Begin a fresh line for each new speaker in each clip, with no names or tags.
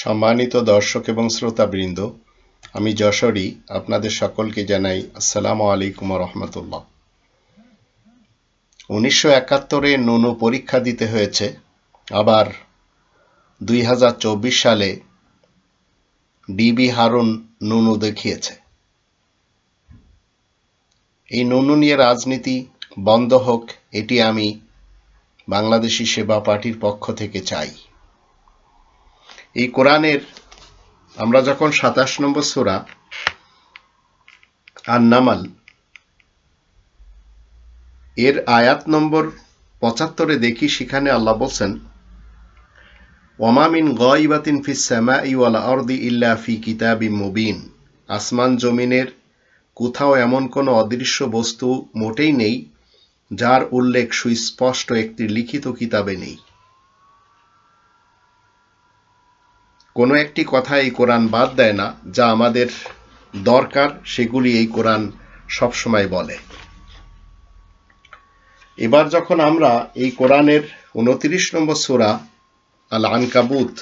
সম্মানিত দর্শক এবং শ্রোতাবৃন্দ, আমি যশোরী, আপনাদের সকলকে জানাই আসসালামু আলাইকুম রহমতুল্লাহ উনিশশো একাত্তরে নুনু পরীক্ষা দিতে হয়েছে, আবার দুই হাজার চব্বিশ সালে ডিবি হারুন নুনু দেখিয়েছে। এই নুনু নিয়ে রাজনীতি বন্ধ হোক, এটি আমি বাংলাদেশি সেবা পার্টির পক্ষ থেকে চাই। এই কোরআনের, আমরা যখন সাতাশ নম্বর সুরা আর নামাল এর আয়াত নম্বর পঁচাত্তরে দেখি সেখানে আল্লাহ বলছেন ওমামিন ফি সামা ওয়ালা অর্দি ইল্লা ফি কিতাবি মুবিন। আসমান জমিনের কোথাও এমন কোনো অদৃশ্য বস্তু মোটেই নেই, যার উল্লেখ সুস্পষ্ট একটি লিখিত কিতাবে নেই। কোনো একটি কথা এই কোরআন বাদ দেয় না, যা আমাদের দরকার, সেগুলি এই কোরআন সবসময় বলে। এবার যখন আমরা এই কোরআনের উনত্রিশ নম্বর সুরা আল আনকাবুত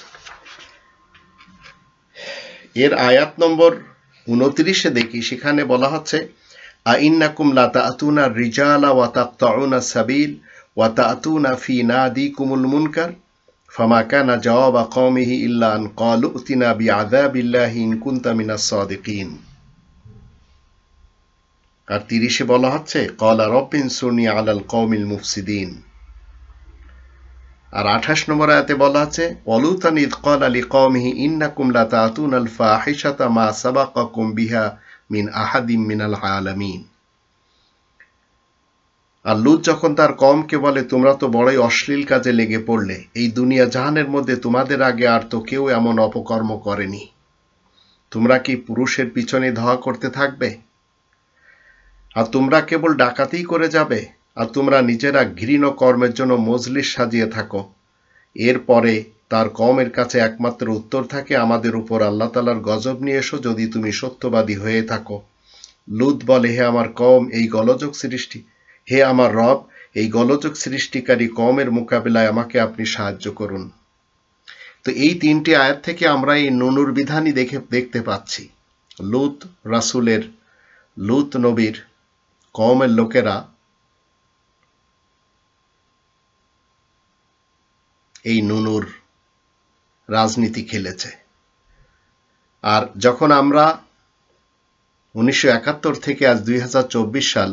এর আয়াত নম্বর উনত্রিশে দেখি, সেখানে বলা হচ্ছে, আইন্নাকুম লা তাতুনা রিজালা ওয়া তাকতাউনা সাবিল ওয়া তাতুনা ফি নাদিকুমুল মুনকার। ফামা কানা জওয়াবা কওমিহি ইল্লা আন ক্বালু উতিনা বিআযাবিল্লাহি ইন কুনতা মিনাস সাদিকিন। আর তিরিশে বলা হচ্ছে কলা রব্বিন সুনি আলাল কওমিল মুফসিদিন। আর আঠাশ নম্বর আয়াতে বলা আছে অলুতান ইদ কল আলী কওমিহি ইন্নাকুম লা তাতুন আল ফাহিশাতা মা সাবাকাকুম বিহা মিন আহাদিম মিনাল আলামিন। আর লুত যখন তার কমকে বলে, তোমরা তো বড়ই অশ্লীল কাজে লেগে পড়লে, এই দুনিয়া জাহানের মধ্যে তোমাদের আগে আর তো কেউ এমন অপকর্ম করেনি। তোমরা কি পুরুষের পিছনে ধোয়া করতে থাকবে? আর তোমরা কেবল ডাকাতেই করে যাবে, আর তোমরা নিজেরা ঘৃণ কর্মের জন্য মজলিস সাজিয়ে থাকো। এরপরে তার কমের কাছে একমাত্র উত্তর থাকে, আমাদের উপর আল্লাহ তালার গজব নিয়ে এসো যদি তুমি সত্যবাদী হয়ে থাকো। লুত বলে, হে আমার কম, এই গলযোগ সৃষ্টি হে আমার রব, এই গলযোগ সৃষ্টিকারী কমের মোকাবিলায় আমাকে আপনি সাহায্য করুন। তো এই তিনটি আয়াত থেকে আমরা এই নুনুর বিধানই দেখে, দেখতে পাচ্ছি। লুত রাসুলের, লুত নবীর কমের লোকেরা এই নুনুর রাজনীতি খেলেছে। আর যখন আমরা উনিশশো একাত্তর থেকে আজ দুই হাজার চব্বিশ সাল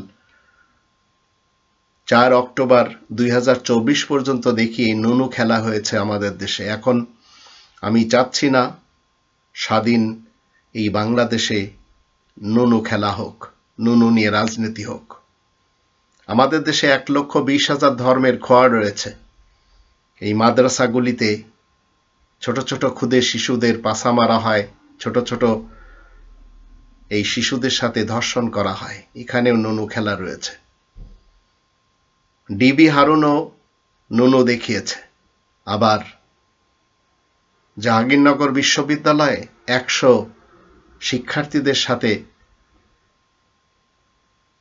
চার অক্টোবর দুই হাজার চব্বিশ পর্যন্ত দেখি নুনু খেলা হয়েছে আমাদের দেশে। এখন আমি চাচ্ছি না স্বাধীন এই বাংলাদেশে নুনু খেলা হোক, নুনু নিয়ে রাজনীতি হোক। আমাদের দেশে এক লক্ষ বিশ হাজার ধর্মের খোয়া রয়েছে। এই মাদ্রাসাগুলিতে ছোট ছোট ক্ষুদে শিশুদের পাশা মারা হয়, ছোট ছোট এই শিশুদের সাথে ধর্ষণ করা হয়। এখানেও নুনু খেলা রয়েছে। ডিবি হারুনও নুনু দেখিয়েছে। আবার জাহাঙ্গীরনগর বিশ্ববিদ্যালয়ে একশো শিক্ষার্থীদের সাথে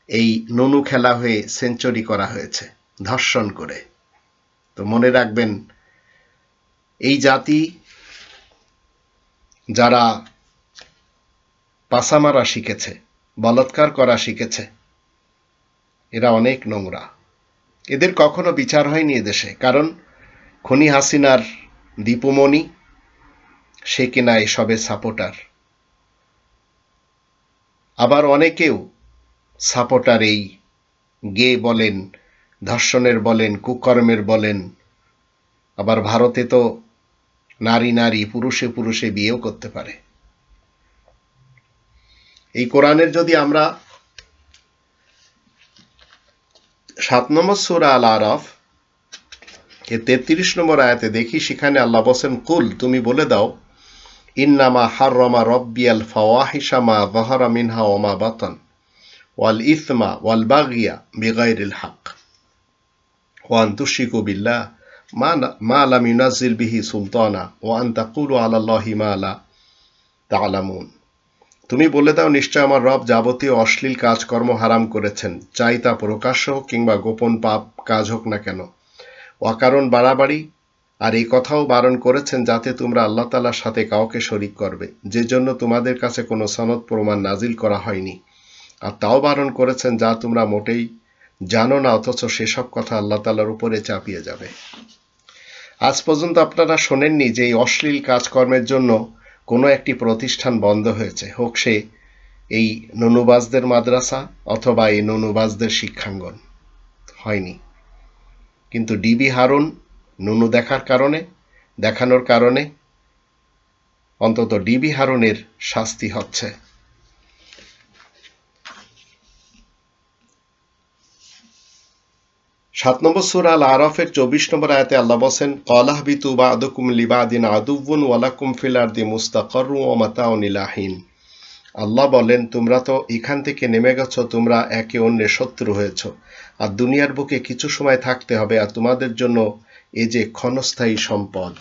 এই নুনু খেলা হয়ে সেঞ্চুরি করা হয়েছে, ধর্ষণ করে। তো মনে রাখবেন, এই জাতি যারা পাসা মারা শিখেছে, বলৎকার করা শিখেছে, এরা অনেক নোংরা। এদের কখনো বিচার হয়নি এদেশে, কারণ খনি হাসিনার দীপুমণি, সে কিনা এসবের সাপোর্টার। আবার অনেকেও সাপোর্টার এই গে বলেন, ধর্ষণের বলেন, কুকর্মের বলেন। আবার ভারতে তো নারী নারী, পুরুষে পুরুষে বিয়েও করতে পারে। এই কোরআনের যদি আমরা সাত নম্বর সুরা আল আরফ এ তেত্রিশ নম্বর আয়াতে দেখি সেখানে আল্লাহ বসেন কুল, তুমি বলে দাও, ইন্নামা হাররমা রব্বিয়াল ফাওয়াহিশা মা বহরা মিনহা ওমা বাতন, ওয়াল ইসমা ওয়াল বাগিয়া বেগাইরিল হক ওয়ান তুশিকু বিল্লাহ, মা মা লাম ইউনাজিল বিহি সুলতানা ওয়ান তাকুলু আলাল্লাহি মা লা তালামুন তুমি বলে দাও নিশ্চয় আমার রব যাবতীয় অশ্লীল কাজকর্ম হারাম করেছেন। চাই তা প্রকাশ্য হোক কিংবা গোপন পাপ কাজ হোক না কেন। অকারণ বাড়াবাড়ি আর এই কথাও বারণ করেছেন যাতে তোমরা আল্লাহ তালার সাথে কাউকে শরিক করবে। যে জন্য তোমাদের কাছে কোনো সনদ প্রমাণ নাজিল করা হয়নি। আর তাও বারণ করেছেন যা তোমরা মোটেই জানো না, অথচ সেসব কথা আল্লাহ তালার উপরে চাপিয়ে যাবে। আজ পর্যন্ত আপনারা শোনেননি যে এই অশ্লীল কাজকর্মের জন্য কোনো একটি প্রতিষ্ঠান বন্ধ হয়েছে, হোক সে এই ননুবাজদের মাদ্রাসা অথবা এই ননুবাজদের শিক্ষাঙ্গন। হয়নি। কিন্তু ডিবি হারুন নুনু দেখার কারণে, দেখানোর কারণে অন্তত ডিবি হারুনের শাস্তি হচ্ছে। সাত নম্বর সুর আল আরফের চব্বিশ নম্বর আয়াতে আল্লাহ বসেন কলাহ বিতু বা আদুকুম লিবাদিন আদুবুন ওয়ালাকুম ফিলার্দি মুস্তাকর ও মাতাউনিলাহিন আল্লাহ বলেন, তোমরা তো এখান থেকে নেমে গেছ, তোমরা একে অন্যের শত্রু হয়েছ। আর দুনিয়ার বুকে কিছু সময় থাকতে হবে, আর তোমাদের জন্য এ যে ক্ষণস্থায়ী সম্পদ।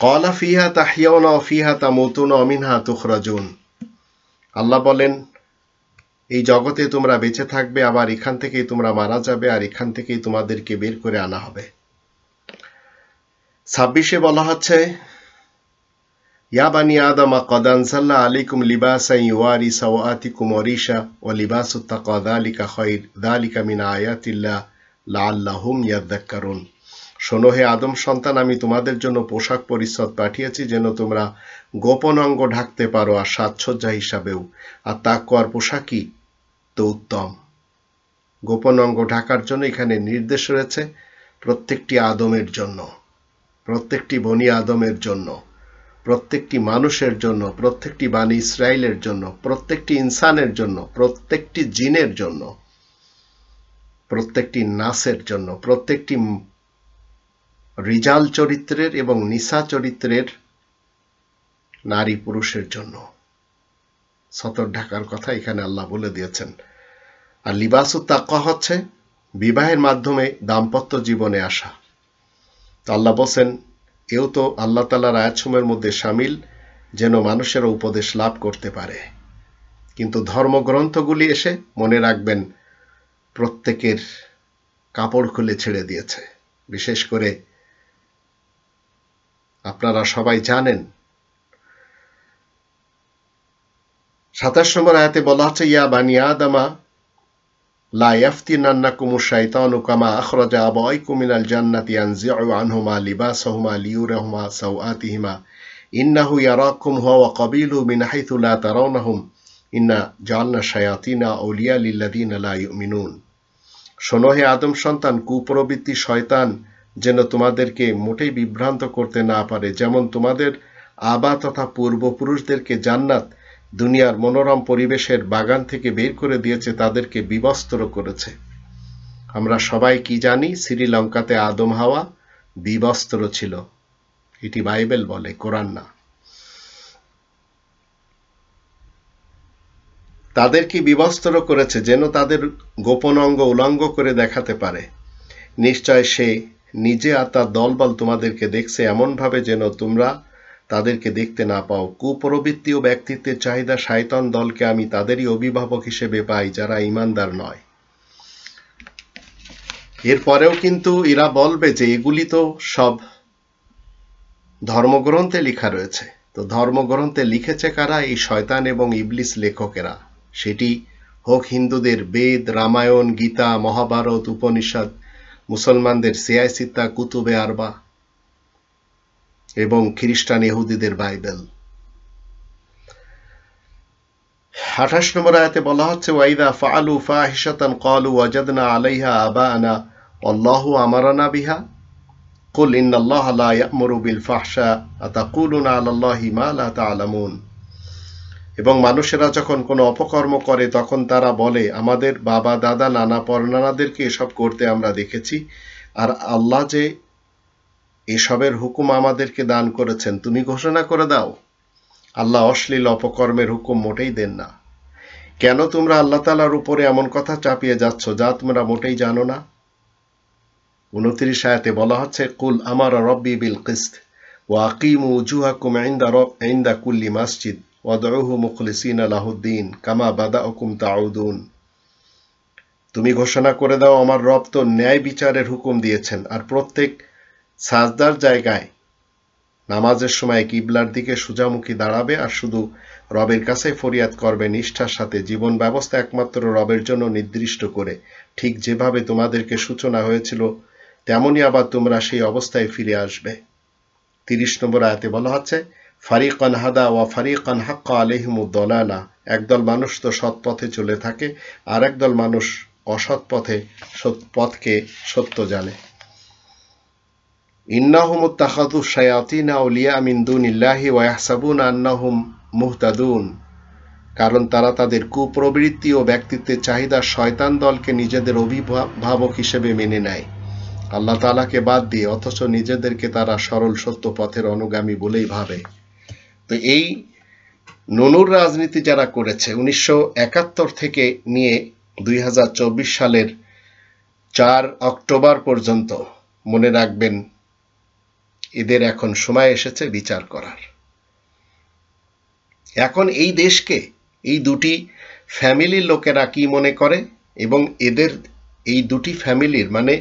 কলা ফিহা তাহিয়াউনা ফিহা তামুতুনা অমিনহা তুখরাজুন। আল্লাহ বলেন এই জগতে তোমরা বেঁচে থাকবে, আবার এখান থেকেই তোমরা মারা যাবে, আর এখান থেকেই তোমাদেরকে বের করে আনা হবে। ছাব্বিশে বলা হচ্ছে, ইয়া বানি আদমা, কদ আনসাল্লাহ আলাইকুম লিবাসা ইউয়ারি সাওয়াতিকুম ওয়ারিশা, ওয়া লিবাসু তাকওয়া যালিকা খায়র যালিকা মিন আয়াতিল্লাহ লাআল্লাহুম ইয়াযাক্কারুন শোনো হে আদম সন্তান, আমি তোমাদের জন্য পোশাক পরিচ্ছদ পাঠিয়েছি যেন তোমরা গোপন অঙ্গ ঢাকতে পারো আর সাজসজ্জা হিসাবেও। আর তাকওয়ার পোশাকই তো উত্তম। গোপন অঙ্গ ঢাকার জন্য এখানে নির্দেশ রয়েছে প্রত্যেকটি আদমের জন্য, প্রত্যেকটি বনি আদমের জন্য, প্রত্যেকটি মানুষের জন্য, প্রত্যেকটি বাণী ইসরায়েলের জন্য, প্রত্যেকটি ইনসানের জন্য, প্রত্যেকটি জিনের জন্য, প্রত্যেকটি নাসের জন্য, প্রত্যেকটি রিজাল চরিত্রের এবং নিসা চরিত্রের নারী পুরুষের জন্য। সতর ঢাকার কথা এখানে আল্লাহ বলে দিয়েছেন। আর লিবাসু তাক্কা হচ্ছে বিবাহের মাধ্যমে দাম্পত্য জীবনে আসা। তো আল্লাহ বলছেন, এও তো আল্লাহ তালার আয়াতসমূহের মধ্যে সামিল যেন মানুষেরা উপদেশ লাভ করতে পারে। কিন্তু ধর্মগ্রন্থগুলি এসে মনে রাখবেন, প্রত্যেকের কাপড় খুলে ছেড়ে দিয়েছে। বিশেষ করে আপনারা সবাই জানেন সাতাশ নম্বর আয়াতে বলা হচ্ছে ইয়া বানি আদামা, লা ইয়াফতিনান্নাকুমু শাইতানু কামা আখরাজা আবাইকুম মিনাল জান্নাতি ইয়ানজিউ আনহুমা ইন্নাহু ইয়ারাকুম হুয়া ওয়া কাবিলুহু মিন হাইথু লা তারাউনাহুম। ইন্না জাআলনা শায়াতিনা আদম সন্তান, কুপ্রবৃত্তি শয়তান যেন তোমাদেরকে মোটেই বিভ্রান্ত করতে না পারে, যেমন তোমাদের আবা তথা পূর্বপুরুষদেরকে জান্নাত দুনিয়ার মনোরম পরিবেশের বাগান থেকে বের করে দিয়েছে, তাদেরকে বিবস্ত্র করেছে। আমরা সবাই কি জানি, শ্রীলঙ্কাতে আদম হাওয়া বিবস্ত্র ছিল। এটি বাইবেল বলে, কোরআন না। তাদেরকে বিবস্ত্র করেছে, যেন তাদের গোপন অঙ্গ উলঙ্গ করে দেখাতে পারে? নিশ্চয় সে নিজে আর তার দলবল তোমাদেরকে দেখছে, এমনভাবে যেন তোমরা তাদেরকে দেখতে না পাও। কুপ্রবৃত্তি ও ব্যক্তিত্বের চাহিদা শায়তন দলকে আমি তাদেরই অভিভাবক হিসেবে পাই, যারা ইমানদার নয়। এরপরেও কিন্তু এরা বলবে যে এগুলি তো সব ধর্মগ্রন্থে লেখা রয়েছে। তো ধর্মগ্রন্থে লিখেছে কারা? এই শয়তান এবং ইবলিস লেখকেরা। সেটি হোক হিন্দুদের বেদ, রামায়ণ, গীতা, মহাভারত, উপনিষদ, মুসলমানদের সিয়াসিতা কুতুবে আরবা এবং খ্রিস্টান ইহুদিদের বাইবেল। আঠাশ নম্বর আয়াতে বলা হচ্ছে, ওয়াইদা ফালু ফাহিশাতান ক্বালু ওয়াজাদনা আলাইহা আবাআনা, আল্লাহু আমারানা বিহা। কুল ইন্নাল্লাহ লা ইয়া'মুরু বিল ফাহশা আলাল্লাহি মা লা তা'লামুন। এবং মানুষেরা যখন কোনো অপকর্ম করে, তখন তারা বলে, আমাদের বাবা, দাদা, নানা, পরনানাদেরকে এসব করতে আমরা দেখেছি। আর আল্লাহ যে এসবের হুকুম আমাদেরকে দান করেছেন। তুমি ঘোষণা করে দাও। আল্লাহ অশ্লীল অপকর্মের হুকুম মোটেই দেন না। কেন তোমরা আল্লাহ তালার উপরে এমন কথা চাপিয়ে যাচ্ছ যা তোমরা মোটেই জানো না? উনত্রিশ আয়াতে বলা হচ্ছে, কুল আমার রব্বি বিল কিস্ত ও আকিম উজুহাকুম ইন্দা রব ইন্দা কুল্লি মসজিদ ওয়াদউহু মুখলিসিন আলাহুদ্দিন কামা বাদা হুকুম তাউদুন। তুমি ঘোষণা করে দাও, আমার রব তো ন্যায় বিচারের হুকুম দিয়েছেন আর প্রত্যেক সাজদার জায়গায়। নামাজের সময় কিবলার দিকে সোজামুখী দাঁড়াবে আর শুধু রবের কাছে ফরিয়াদ করবে নিষ্ঠার সাথে। জীবন ব্যবস্থা একমাত্র রবের জন্য নির্দিষ্ট করে। ঠিক যেভাবে তোমাদেরকে সূচনা হয়েছিল তেমনই আবার তোমরা সেই অবস্থায় ফিরে আসবে। তিরিশ নম্বর আয়াতে বলা হচ্ছে, ফারিকান হাদা ওয়া ফারিকান হাক্কা আলহিমুদ্দলালা একদল মানুষ তো সৎ পথে চলে থাকে আর একদল মানুষ অসৎ পথে সৎ- পথকে সত্য জানে। ইন্নাহুম তাখাদু শায়াতিনা আউলিয়া মিন দুনিল্লাহি ওয়া ইয়াহসাবুনা আন্নাহুম মুহতাদুন। কারণ তারা তাদের কুপ্রবৃত্তি ও ব্যক্তিত্বের চাহিদা শয়তান দলকে নিজেদের অভিভাবক হিসেবে মেনে নেয়। আল্লাহ তালাকে বাদ দিয়ে অথচ নিজেদেরকে তারা সরল সত্য পথের অনুগামী বলেই ভাবে। তো এই ননুর রাজনীতি যারা করেছে, উনিশশো একাত্তর থেকে নিয়ে দুই হাজার চব্বিশ সালের চার অক্টোবর পর্যন্ত মনে রাখবেন এদের এখন সময় এসেছে বিচার করার। এখন এই দেশকে, এই দুটি ফ্যামিলির লোকেরা কি মনে করে? এবং এদের এই দুটি ফ্যামিলির মানে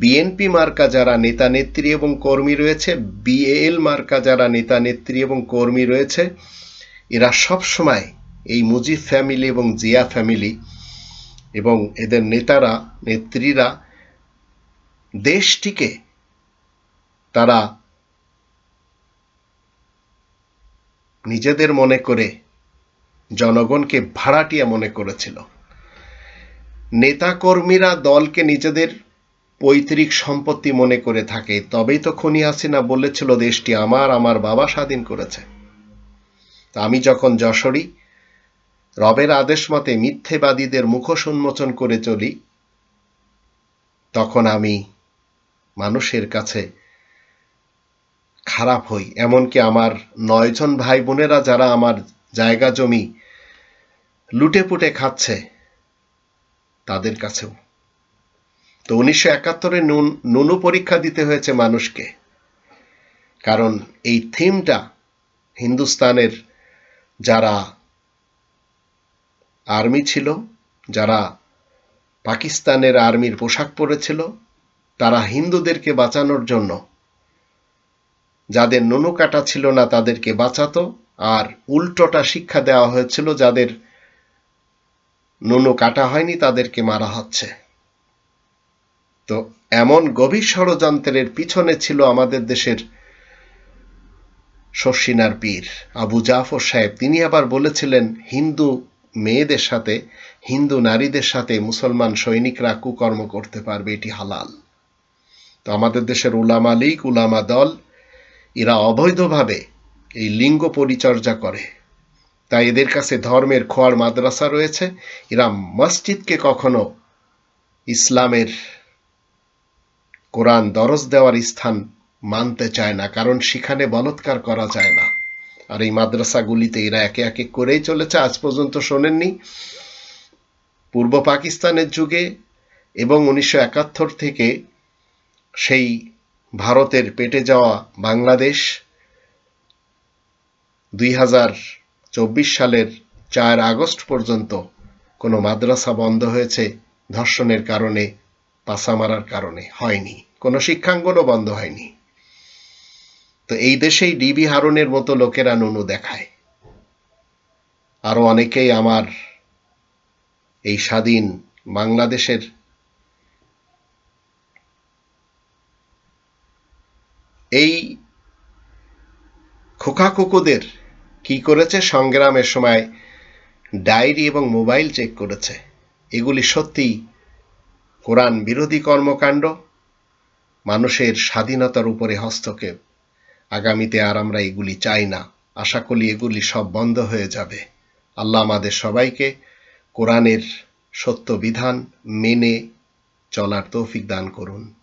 বিএনপি মার্কা যারা নেতা নেত্রী এবং কর্মী রয়েছে বিএল মার্কা যারা নেতা নেত্রী এবং কর্মী রয়েছে, এরা সব সময় এই মুজিব ফ্যামিলি এবং জিয়া ফ্যামিলি এবং এদের নেতারা, নেত্রীরা দেশটিকে তারা নিজেদের মনে করে জনগণকে ভাড়াটিয়া মনে করেছিল। নেতাকর্মীরা দলকে নিজেদের পৈতৃক সম্পত্তি মনে করে থাকে। তবেই তো খনি হাসিনা বলেছিল, দেশটি আমার আমার বাবা স্বাধীন করেছে। আমি যখন যশোরী, রবের আদেশ মতে মিথ্যেবাদীদের মুখোশ উন্মোচন করে চলি, তখন আমি মানুষের কাছে খারাপ হই, এমনকি আমার নয়জন ভাই বোনেরা যারা আমার জায়গা জমি লুটে পুটে খাচ্ছে, তাদের কাছেও। তো উনিশশো একাত্তরে নুন, নুনু পরীক্ষা দিতে হয়েছে মানুষকে, কারণ এই থিমটা হিন্দুস্তানের যারা আর্মি ছিল, যারা পাকিস্তানের আর্মির পোশাক পরেছিল, তারা হিন্দুদেরকে বাঁচানোর জন্য যাদের নুনু কাটা ছিল না তাদেরকে বাঁচাতো, আর উল্টোটা শিক্ষা দেওয়া হয়েছিল যাদের নুনু কাটা হয়নি তাদেরকে মারা হচ্ছে। তো এমন গভীর ষড়যন্ত্রের পিছনে ছিল আমাদের দেশের শর্ষিনার পীর আবু জাফর সাহেব। তিনি আবার বলেছিলেন, হিন্দু মেয়েদের সাথে, হিন্দু নারীদের সাথে মুসলমান সৈনিকরা কুকর্ম করতে পারবে, এটি হালাল। তো আমাদের দেশের উলামা লীগ, উলামা দল এরা অবৈধভাবে এই লিঙ্গ পরিচর্যা করে। তাই এদের কাছে ধর্মের খোয়ার মাদ্রাসা রয়েছে। এরা মসজিদকে কখনো ইসলামের কোরআন দরজ দেওয়ার স্থান মানতে চায় না, কারণ সেখানে বলৎকার করা যায় না। আর এই মাদ্রাসাগুলিতে এরা একে একে করেই চলেছে, আজ পর্যন্ত শোনেননি। পূর্ব পাকিস্তানের যুগে এবং উনিশশো একাত্তর থেকে সেই ভারতের পেটে যাওয়া বাংলাদেশ দুই হাজার চব্বিশ সালের চার আগস্ট পর্যন্ত কোনো মাদ্রাসা বন্ধ হয়েছে ধর্ষণের কারণে পাসা মারার কারণে হয়নি। কোনো শিক্ষাঙ্গনও বন্ধ হয়নি। তো এই দেশেই ডিবি হারুনের মতো লোকেরা নুনু দেখায়। আরও অনেকেই আমার এই স্বাধীন বাংলাদেশের এই খোকা কুকুদের কি করেছে? সংগ্রামের সময় ডায়েরি এবং মোবাইল চেক করেছে। এগুলি সত্যিই কোরআন বিরোধী কর্মকাণ্ড। মানুষের স্বাধীনতার উপরে হস্তক্ষেপ। আগামীতে আর আমরা এগুলি চাই না। আশা করি এগুলি সব বন্ধ হয়ে যাবে। আল্লাহ আমাদের সবাইকে কোরআনের সত্য বিধান মেনে চলার তৌফিক দান করুন।